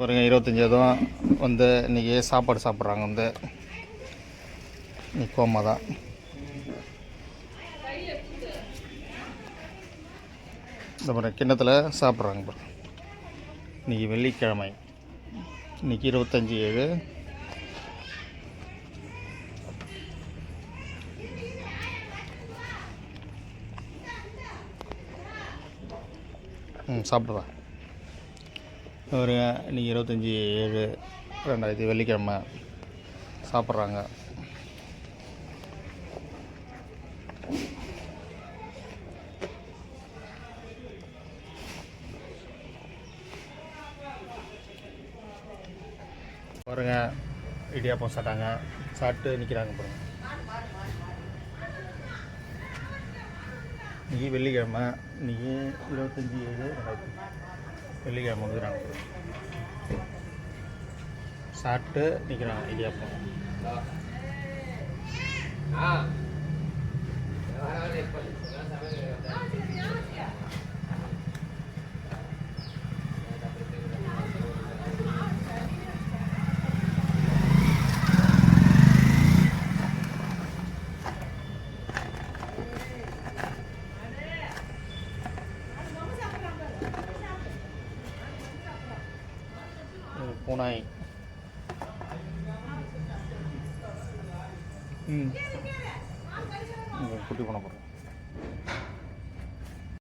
பாருங்கள் இருபத்தஞ்சி அதுவும் வந்து இன்றைக்கி சாப்பாடு சாப்பிட்றாங்க வந்து. இன்னைக்கு கோமா தான். இந்த மாதிரி கிண்ணத்தில் சாப்பிட்றாங்க பாருங்க. இன்றைக்கி வெள்ளிக்கிழமை. இன்றைக்கி இருபத்தஞ்சி ஏழு. ம் சாப்பிடுவா ஒரு இன்றைக்கி இருபத்தஞ்சி ஏழு ரெண்டாயிரத்தி வெள்ளிக்கிழமை சாப்பிட்றாங்க. பாருங்க இடியாப்பம் சாப்பிட்டாங்க. சாப்பிட்டு நிற்கிறாங்க பாருங்க. இன்னைக்கு வெள்ளிக்கிழமை இன்னைக்கு இருபத்தஞ்சி ஏழு ரெண்டாயிரத்தி வெள்ளிக்கிழமை வந்துக்கிறாங்க சாப்பிட்டு நிற்கிறாங்க இடியாப்பம் பூனாய் ம். குட்டி பண்ண போகிறோம்